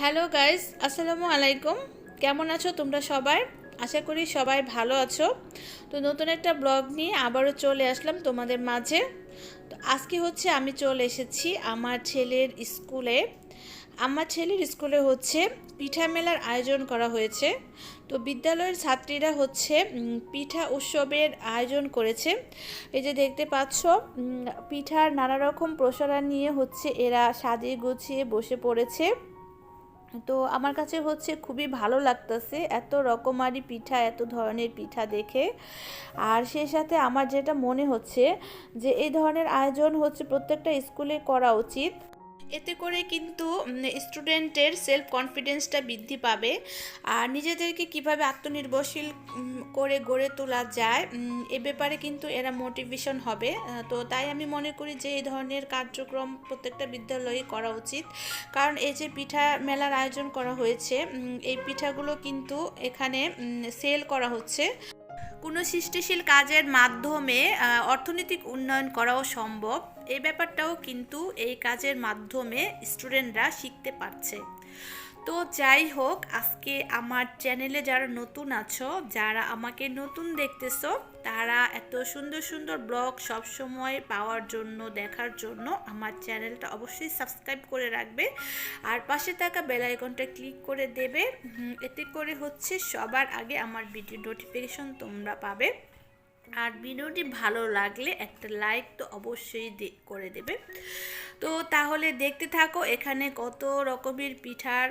Hello guys, আসসালামু আলাইকুম। কেমন আছো তোমরা সবাই? আশা করি সবাই ভালো আছো। তো নতুন একটা ব্লগ নিয়ে আবারও চলে আসলাম তোমাদের মাঝে। তো আজকে হচ্ছে আমি চলে এসেছি আমার ছেলের স্কুলে। আমার ছেলের স্কুলে হচ্ছে পিঠা মেলার আয়োজন করা হয়েছে। তো বিদ্যালয়ের ছাত্রীরা হচ্ছে পিঠা উৎসবের আয়োজন করেছে। এই যে দেখতে পাচ্ছ পিঠার নানা রকম প্রসারণ নিয়ে হচ্ছে এরা সাজিয়ে গুছিয়ে বসে পড়েছে। তো আমার কাছে হচ্ছে খুবই ভালো লাগতেছে এত রকমারি পিঠা, এত ধরনের পিঠা দেখে। আর সেই সাথে আমার যেটা মনে হচ্ছে যে, এই ধরনের আয়োজন হচ্ছে প্রত্যেকটা স্কুলে করা উচিত। এতে করে কিন্তু স্টুডেন্টের সেলফ কনফিডেন্সটা বৃদ্ধি পাবে। আর নিজেদেরকে কীভাবে আত্মনির্ভরশীল করে গড়ে তোলা যায় এ ব্যাপারে কিন্তু এরা মোটিভেশন হবে। তো তাই আমি মনে করি যে, এই ধরনের কার্যক্রম প্রত্যেকটা বিদ্যালয়ে করা উচিত। কারণ এই যে পিঠা মেলার আয়োজন করা হয়েছে এই পিঠাগুলো কিন্তু এখানে সেল করা হচ্ছে। কোনো সৃষ্টিশীল কাজের মাধ্যমে অর্থনৈতিক উন্নয়ন করাও সম্ভব। এই ব্যাপারটাও কিন্তু এই কাজের মাধ্যমে স্টুডেন্টরা শিখতে পারছে। তো যাই হোক, আজকে আমার চ্যানেলে যারা নতুন আছো, যারা আমাকে নতুন দেখতেছো, তারা এত সুন্দর সুন্দর ব্লগ সবসময় পাওয়ার জন্য, দেখার জন্য আমার চ্যানেলটা অবশ্যই সাবস্ক্রাইব করে রাখবে। আর পাশে থাকা বেল আইকনটা ক্লিক করে দেবে। এতে করে হচ্ছে সবার আগে আমার ভিডিও নোটিফিকেশন তোমরা পাবে। আর ভিডিওটি ভালো লাগলে একটা লাইক তো অবশ্যই করে দেবে। তো তাহলে দেখতে থাকো, এখানে কত রকমের পিঠার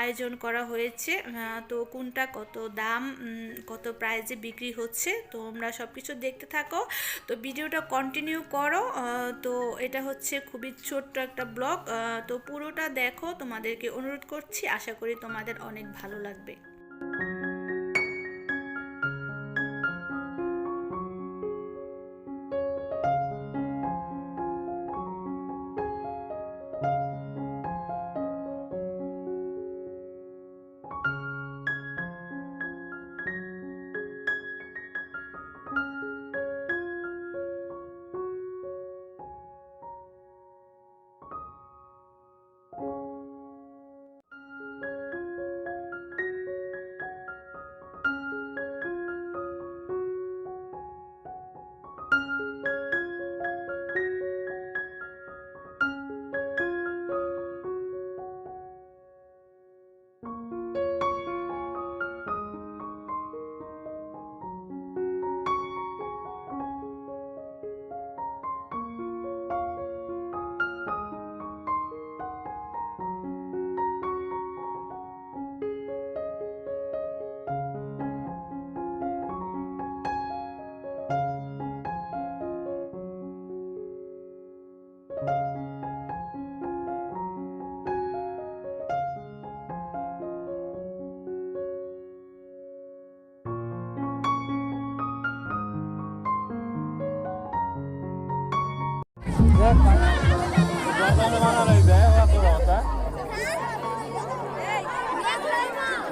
আয়োজন করা হয়েছে। তো কোনটা কত দাম কত প্রাইজে বিক্রি হচ্ছে তো তোমরা সব কিছু দেখতে থাকো। তো ভিডিওটা কন্টিনিউ করো। তো এটা হচ্ছে খুবই ছোট্ট একটা ব্লগ। তো পুরোটা দেখো, তোমাদেরকে অনুরোধ করছি, আশা করি তোমাদের অনেক ভালো লাগবে।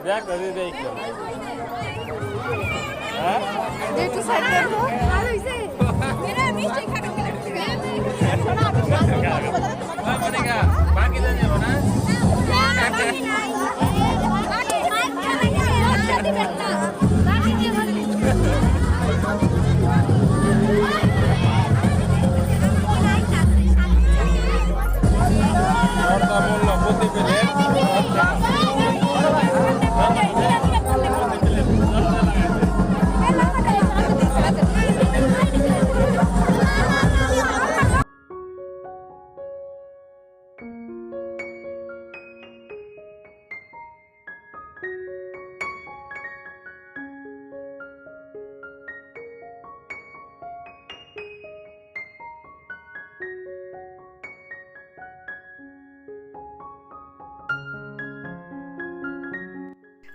দেখ ধরে দেখ হ্যাঁ একটু সাইড করো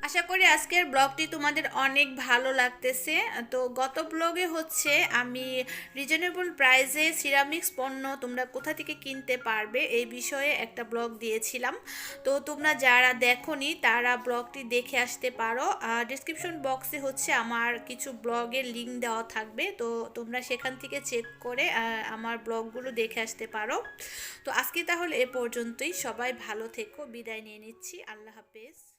আশা করি আজকের ব্লগটি তোমাদের অনেক ভালো লাগতেছে। তো গত ব্লগে হচ্ছে আমি রিজনেবল প্রাইসে সিরামিক্স পণ্য তোমরা কোথা থেকে কিনতে পারবে এই বিষয়ে একটা ব্লগ দিয়েছিলাম। তো তোমরা যারা দেখোনি তারা ব্লগটি দেখে আসতে পারো। ডিসক্রিপশন বক্সে হচ্ছে আমার কিছু ব্লগের লিঙ্ক দেওয়া থাকবে। তো তোমরা সেখান থেকে চেক করে আমার ব্লগগুলো দেখে আসতে পারো। তো আজকে তাহলে এ পর্যন্তই। সবাই ভালো থেকো। বিদায় নিয়ে নিচ্ছি। আল্লাহ হাফেজ।